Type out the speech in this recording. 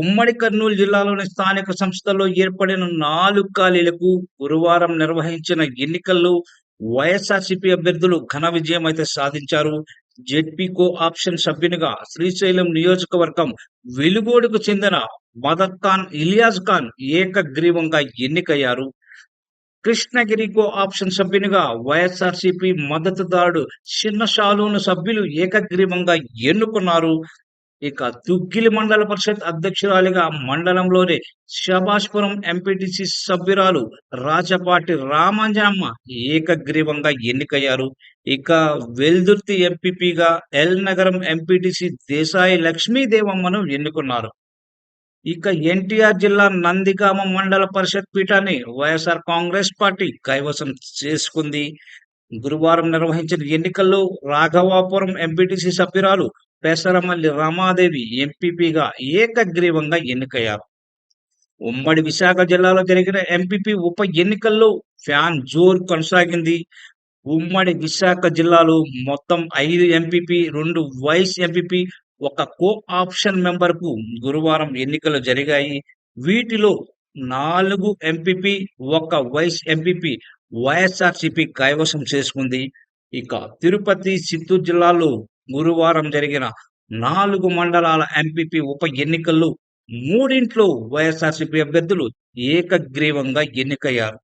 ఉమ్మడి కర్నూలు జిల్లాలోని స్థానిక సంస్థల్లో ఏర్పడిన నాలుగు ఖాళీలకు గురువారం నిర్వహించిన ఎన్నికల్లో వైఎస్ఆర్సీపీ అభ్యర్థులు ఘన విజయం అయితే సాధించారు. జెడ్పీ కో ఆప్షన్ సభ్యునిగా శ్రీశైలం నియోజకవర్గం వెలుగోడుకు చెందిన మదత్ ఖాన్ ఇలియాజ్ ఖాన్ ఏకగ్రీవంగా ఎన్నికయ్యారు. కృష్ణగిరి కో ఆప్షన్ సభ్యునిగా వైఎస్ఆర్సీపీ మద్దతుదారుడు చిన్న షాలూను సభ్యులు ఏకగ్రీవంగా ఎన్నుకున్నారు. ఇక తుగ్గిలి మండల పరిషత్ అధ్యక్షురాలిగా మండలంలోని శభాష్పురం ఎంపీటీసీ సభ్యురాలు రాజపాటి రామాంజనమ్మ ఏకగ్రీవంగా ఎన్నికయ్యారు. ఇక వెల్దుర్తి ఎంపీపీగా ఎల్ నగరం ఎంపీటీసీ దేశాయి లక్ష్మీదేవమ్మను ఎన్నుకున్నారు. ఇక ఎన్టీఆర్ జిల్లా నందిగామ మండల పరిషత్ పీఠాన్ని వైఎస్ఆర్ కాంగ్రెస్ పార్టీ కైవసం చేసుకుంది. గురువారం నిర్వహించిన ఎన్నికల్లో రాఘవాపురం ఎంపీటీసీ సభ్యురాలు పెసరమల్లి రమాదేవి ఎంపీపీగా ఏకగ్రీవంగా ఎన్నికయ్యారు. ఉమ్మడి విశాఖ జిల్లాలో జరిగిన ఎంపీపీ ఉప ఎన్నికల్లో ఫ్యాన్ జోర్ కొనసాగింది. ఉమ్మడి విశాఖ జిల్లాలో మొత్తం ఐదు ఎంపీపీ రెండు వైస్ ఎంపీపీ ఒక కో ఆప్షన్ మెంబర్కు గురువారం ఎన్నికలు జరిగాయి. వీటిలో నాలుగు ఎంపీపీ ఒక వైస్ ఎంపీపీ వైఎస్ఆర్సీపీ కైవసం చేసుకుంది. ఇక తిరుపతి చిత్తూరు జిల్లాలో గురువారం జరిగిన నాలుగు మండలాల ఎంపీపీ ఉప ఎన్నికల్లో మూడింట్లో వైఎస్ఆర్సీపీ అభ్యర్థులు ఏకగ్రీవంగా ఎన్నికయ్యారు.